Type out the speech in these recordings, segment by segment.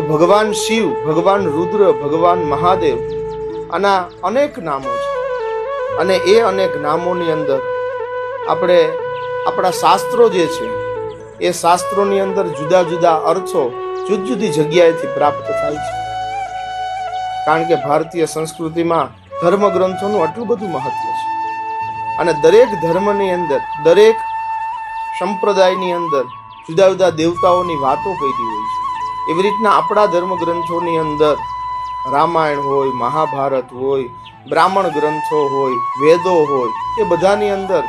તો ભગવાન શિવ, ભગવાન રુદ્ર, ભગવાન મહાદેવ આના અનેક નામો છે. અને એ અનેક નામોની અંદર આપણે આપણા શાસ્ત્રો જે છે, એ શાસ્ત્રોની અંદર જુદા જુદા અર્થો જુદી જુદી જગ્યાએથી પ્રાપ્ત થાય છે. કારણ કે ભારતીય સંસ્કૃતિમાં ધર્મ ગ્રંથોનું આટલું બધું મહત્વ છે. અને દરેક ધર્મની અંદર, દરેક સંપ્રદાયની અંદર જુદા જુદા દેવતાઓની વાતો કરી હોય છે. એવી રીતના આપણા ધર્મ ગ્રંથોની અંદર રામાયણ હોય, મહાભારત હોય, બ્રાહ્મણ ગ્રંથો હોય, વેદો હોય, એ બધાની અંદર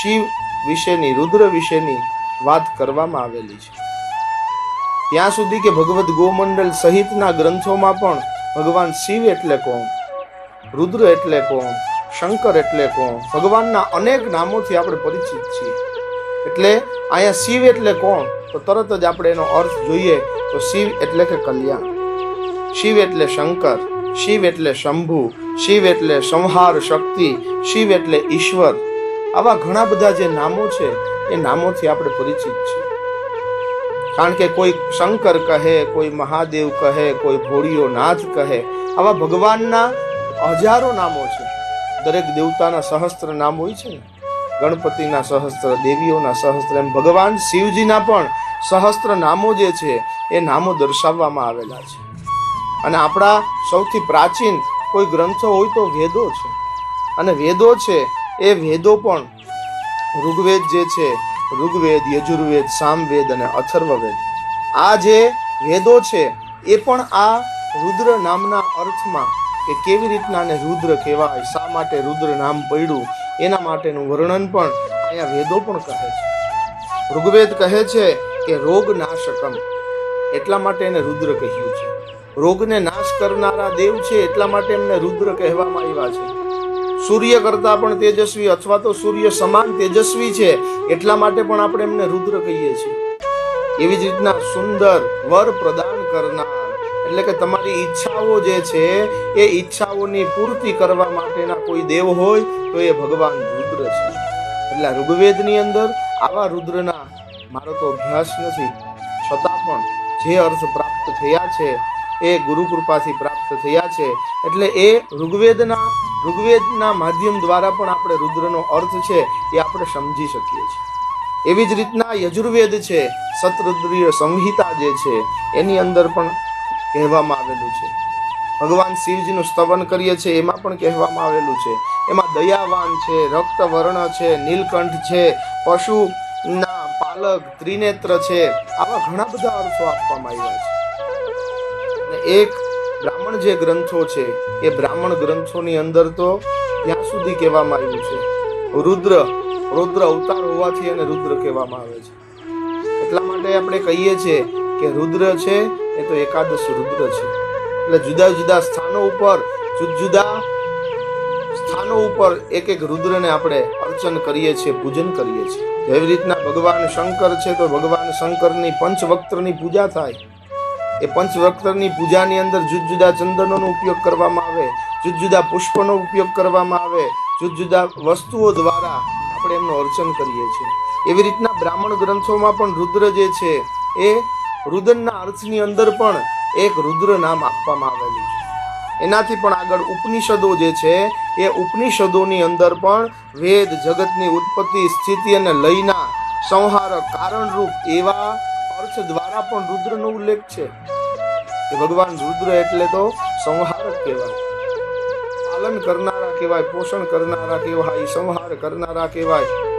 શિવ વિશેની, રુદ્ર વિશેની વાત કરવામાં આવેલી છે. ત્યાં સુધી કે ભગવદ્ ગોમંડલ સહિતના ગ્રંથોમાં પણ ભગવાન શિવ એટલે કોણ, રુદ્ર એટલે કોણ, શંકર એટલે કોણ, ભગવાનના અનેક નામોથી આપણે પરિચિત છીએ. એટલે અહીંયા શિવ એટલે કોણ? તો તરત જ આપણે એનો અર્થ જોઈએ તો શિવ એટલે કે કલ્યાણ. શિવ એટલે શંકર, શિવ એટલે શંભુ, શિવ એટલે સંહાર શક્તિ, શિવ એટલે ઈશ્વર. આવા ઘણા બધા જે નામો છે, એ નામોથી આપણે પરિચિત છીએ. કારણ કે કોઈ શંકર કહે, કોઈ મહાદેવ કહે, કોઈ ભોળીઓ નાથ કહે, આવા ભગવાનના હજારો નામો છે. દરેક દેવતાના સહસ્ત્ર નામ હોય છે ને. ગણપતિના સહસ્ત્ર, દેવીઓના સહસ્ત્ર એમ ભગવાન શિવજીના પણ સહસ્ત્ર નામો જે છે, એ નામો દર્શાવવામાં આવેલા છે. અને આપણા સૌથી પ્રાચીન કોઈ ગ્રંથો હોય તો વેદો છે. અને વેદો છે, એ વેદો પણ ઋગ્વેદ જે છે, ઋગ્વેદ, યજુર્વેદ, સામવેદ અને અથર્વવેદ. આ જે વેદો છે, એ પણ આ રુદ્ર નામના અર્થમાં કે કેવી રીતના આને રુદ્ર કહેવાય, શા માટે રુદ્ર નામ પડ્યું એના માટેનું વર્ણન પણ અહીંયા વેદો પણ કહે છે. ઋગ્વેદ કહે છે કે રોગ નાશકમ. એટલા માટે એને રુદ્ર કહ્યું છે. રોગને નાશ કરનારા દેવ છે એટલા માટે એમને રુદ્ર કહેવામાં આવ્યા છે. સૂર્ય કરતા પણ તેજસ્વી અથવા તો સૂર્ય સમાન તેજસ્વી છે એટલા માટે પણ આપણે એમને રુદ્ર કહીએ છીએ. એવી જ રીતના સુંદર વર પ્રદાન કરનાર એટલે કે તમારી ઈચ્છાઓ જે છે, એ ઈચ્છાઓની પૂર્તિ કરવા માટેના કોઈ દેવ હોય, તો એ ભગવાન રુદ્ર છે. એટલે ઋગ્વેદની અંદર આવા રુદ્રના મારો તો અભ્યાસ નથી. છતાં પણ જે અર્થ પ્રાપ્ત થયા છે, એ ગુરુ કૃપાથી પ્રાપ્ત થયા છે. એટલે એ ઋગ્વેદના ઋગ્વેદના માધ્યમ દ્વારા પણ આપણે રુદ્રનો અર્થ છે, એ આપણે સમજી શકીએ છીએ. એવી જ રીતના યજુર્વેદ છે, સતરુદ્રીય સંહિતા જે છે, એની અંદર પણ કહેવામાં આવેલું છે. ભગવાન શિવજીનું સ્તવન કરીએ છીએ, એમાં પણ કહેવામાં આવેલું છે. એમાં દયાવાન છે, રક્તવર્ણ છે, નીલકંઠ છે, પશુના પાલક, ત્રિનેત્ર છે, આવા ઘણા બધા અર્થો આપવામાં આવ્યા છે. એક બ્રાહ્મણ જે ગ્રંથો છે, એ બ્રાહ્મણ ગ્રંથોની અંદર તો ત્યાં સુધી કહેવામાં આવ્યું છે. રુદ્ર રુદ્ર અવતાર હોવાથી એને રુદ્ર કહેવામાં આવે છે. એટલા માટે આપણે કહીએ છીએ કે રુદ્ર છે, એ તો એકાદશ રુદ્ર છે. એટલે જુદા જુદા સ્થાનો ઉપર, જુદા જુદા સ્થાનો ઉપર એક એક રુદ્રને આપણે અર્ચન કરીએ છીએ, પૂજન કરીએ છીએ. જેવી રીતના ભગવાન શંકર છે, તો ભગવાન શંકરની પંચવક્ત્રની પૂજા થાય. એ પંચવક્ત્રની પૂજાની અંદર જુદા જુદા ચંદનોનો ઉપયોગ કરવામાં આવે, જુદા જુદા પુષ્પનો ઉપયોગ કરવામાં આવે, જુદા જુદા વસ્તુઓ દ્વારા આપણે એમનું અર્ચન કરીએ છીએ. એવી રીતના બ્રાહ્મણ ગ્રંથોમાં પણ રુદ્ર જે છે, એ રુદનના અર્થની અંદર પણ એક રુદ્ર નામ આપવામાં આવેલું છે. એનાથી પણ આગળ ઉપનિષદો જે છે, એ ઉપનિષદોની અંદર પણ વેદ જગતની ઉત્પત્તિ, સ્થિતિ અને લયના સંહારક કારણરૂપ એવા અર્થ દ્વારા પણ રુદ્રનો ઉલ્લેખ છે. ભગવાન રુદ્ર એટલે તો સંહારક કહેવાય. પાલન કરનારા કહેવાય, પોષણ કરનારા કહેવાય, સંહાર કરનારા કહેવાય.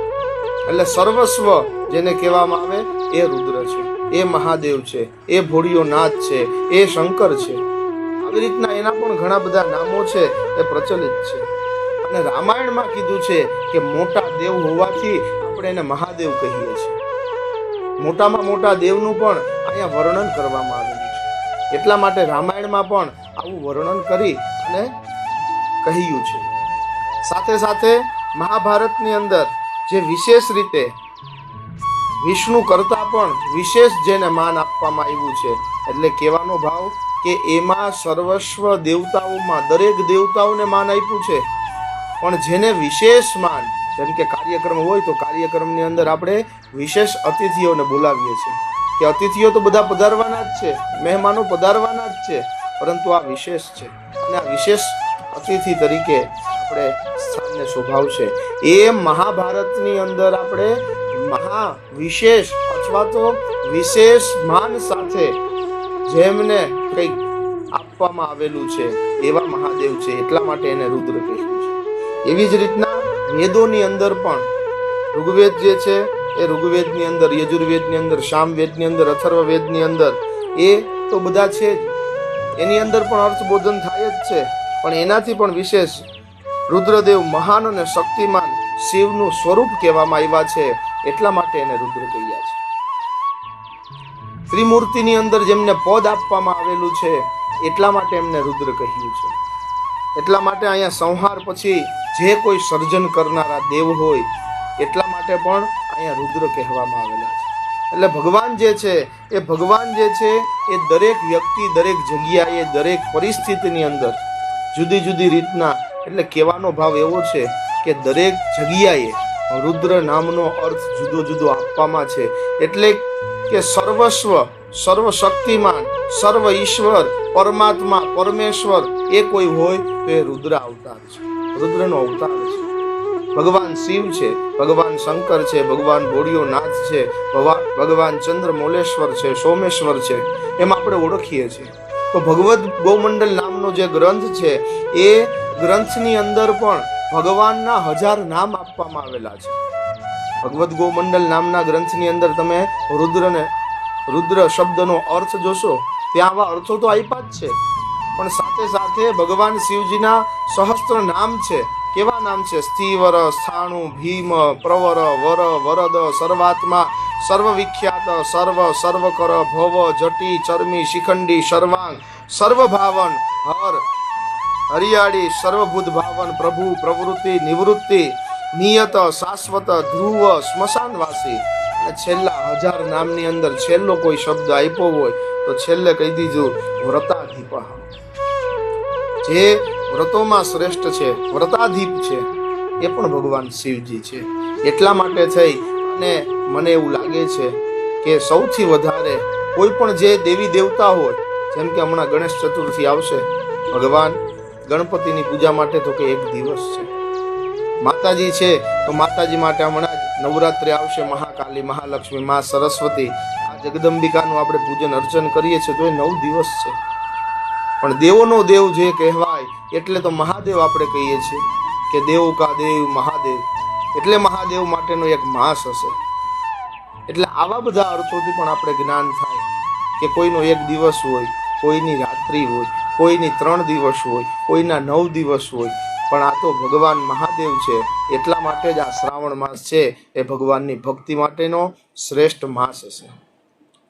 એટલે સર્વસ્વ જેને કહેવામાં આવે એ રુદ્ર છે, એ મહાદેવ છે, એ ભોળિયો નાથ છે, એ શંકર છે. આવી રીતના એના પણ ઘણા બધા નામો છે, એ પ્રચલિત છે. અને રામાયણમાં કીધું છે કે મોટા દેવ હોવાથી આપણે એને મહાદેવ કહીએ છીએ. મોટામાં મોટા દેવનું પણ અહીંયા વર્ણન કરવામાં આવેલું છે. એટલા માટે રામાયણમાં પણ આવું વર્ણન કરી અને કહ્યું છે. સાથે સાથે મહાભારતની અંદર જે વિશેષ રીતે વિષ્ણુ કરતાં પણ વિશેષ જેને માન આપવામાં આવ્યું છે. એટલે કહેવાનો ભાવ કે એમાં સર્વસ્વ દેવતાઓમાં દરેક દેવતાઓને માન આપ્યું છે. પણ જેને વિશેષ માન, જેમ કે કાર્યક્રમ હોય તો કાર્યક્રમની અંદર આપણે વિશેષ અતિથિઓને બોલાવીએ છીએ. કે અતિથિઓ તો બધા પધારવાના જ છે, મહેમાનો પધારવાના જ છે, પરંતુ આ વિશેષ છે. અને આ વિશેષ અતિથિ તરીકે આપણે સ્થાનને શોભાવશે. એ મહાભારતની અંદર આપણે મહા વિશેષ અથવા તો વિશેષ માન સાથે જેમને કંઈક આપવામાં આવેલું છે, એવા મહાદેવ છે. એટલા માટે એને રુદ્ર કહેવું છે. એવી જ રીતના વેદોની અંદર પણ ઋગ્વેદ જે છે, એ ઋગ્વેદની અંદર, યજુર્વેદની અંદર શામવેદની અંદર, અથર્વવેદની અંદર, એ તો બધા છે જ. એની અંદર પણ અર્થબોધન થાય જ છે. પણ એનાથી પણ વિશેષ રુદ્રદેવ મહાન અને શક્તિમાન શિવનું સ્વરૂપ કહેવામાં આવ્યા છે. એટલા માટે એને રુદ્ર કહ્યા છે. ત્રિમૂર્તિની અંદર જેમને પદ આપવામાં આવેલું છે, એટલા માટે એમને રુદ્ર કહ્યું છે. એટલા માટે અહીંયા સંહાર પછી જે કોઈ સર્જન કરનારા દેવ હોય, એટલા માટે પણ અહીંયા રુદ્ર કહેવામાં આવેલા છે. એટલે ભગવાન જે છે, એ ભગવાન જે છે, એ દરેક વ્યક્તિ, દરેક જગ્યાએ, દરેક પરિસ્થિતિની અંદર જુદી જુદી રીતના એટલે કહેવાનો ભાવ એવો છે કે દરેક જગ્યાએ રુદ્ર નામનો અર્થ જુદો જુદો આપવામાં છે. એટલે કે સર્વસ્વ, સર્વશક્તિમાન, સર્વ ઈશ્વર, પરમાત્મા, પરમેશ્વર એ કોઈ હોય તો એ રુદ્ર અવતાર છે. રુદ્રનો અવતાર છે. ભગવાન શિવ છે, ભગવાન શંકર છે, ભગવાન ભોળિયો નાથ છે ભગવાન ચંદ્ર મોલેશ્વર છે, સોમેશ્વર છે, એમ આપણે ઓળખીએ છીએ. તો ભગવદ ગોમંડલ નામનો જે ગ્રંથ છે એ ગ્રંથની અંદર પણ ભગવાનના હજાર નામ આપવામાં આવેલા છે. ભગવદ ગોમંડલ નામના ગ્રંથની અંદર તમે રુદ્રને, રુદ્ર શબ્દનો અર્થ જોશો, ત્યાં આવા અર્થો તો આપ્યા જ છે. પણ સાથે સાથે ભગવાન શિવજીના સહસ્ત્ર નામ છે. કેવા નામ છે? સ્થિવર, સ્થાણુ, ભીમ, પ્રવર, વર, વરદ, સર્વાત્મા સર્વ વિખ્યાત સર્વ, સર્વકર, ભવ, જટી, ચરમી, શિખંડી, સર્વાંગ, સર્વભાવન, હર હરિયાળી સર્વભૂત ભાવન પ્રભુ, પ્રવૃત્તિ, નિવૃત્તિ, નિયત, શાશ્વત, ધ્રુવ, સ્મશાનવાસી. અને છેલ્લા હજાર નામની અંદર છેલ્લો કોઈ શબ્દ આપ્યો હોય, તો છેલ્લે કહી દીધું, વ્રતાધીપ. જે વ્રતોમાં શ્રેષ્ઠ છે, વ્રતાધીપ છે, એ પણ ભગવાન શિવજી છે. એટલા માટે થઈ, અને મને એવું લાગે છે કે સૌથી વધારે કોઈ પણ જે દેવી દેવતા હોય, જેમ કે હમણાં ગણેશ ચતુર્થી આવશે, ભગવાન ગણપતિની પૂજા માટે તો કે એક દિવસ છે. માતાજી છે તો માતાજી માટે હમણાં જ નવરાત્રિ આવશે મહાકાલી, મહાલક્ષ્મી, મા સરસ્વતી. આ જગદંબિકાનું આપણે પૂજન અર્ચન કરીએ છીએ તો એ નવ દિવસ છે. પણ દેવોનો દેવ જે કહેવાય એટલે તો મહાદેવ આપણે કહીએ છીએ કે દેવ કા દેવ મહાદેવ. એટલે મહાદેવ માટેનો એક માસ હશે. એટલે આવા બધા અર્થોથી પણ આપણે જ્ઞાન થાય કે કોઈનો એક દિવસ હોય, કોઈની રાત્રિ હોય. કોઈની ત્રણ દિવસ હોય, કોઈના નવ દિવસ હોય, પણ આ તો ભગવાન મહાદેવ છે. એટલા માટે જ આ શ્રાવણ માસ છે. એ ભગવાનની ભક્તિ માટેનો શ્રેષ્ઠ માસ હશે.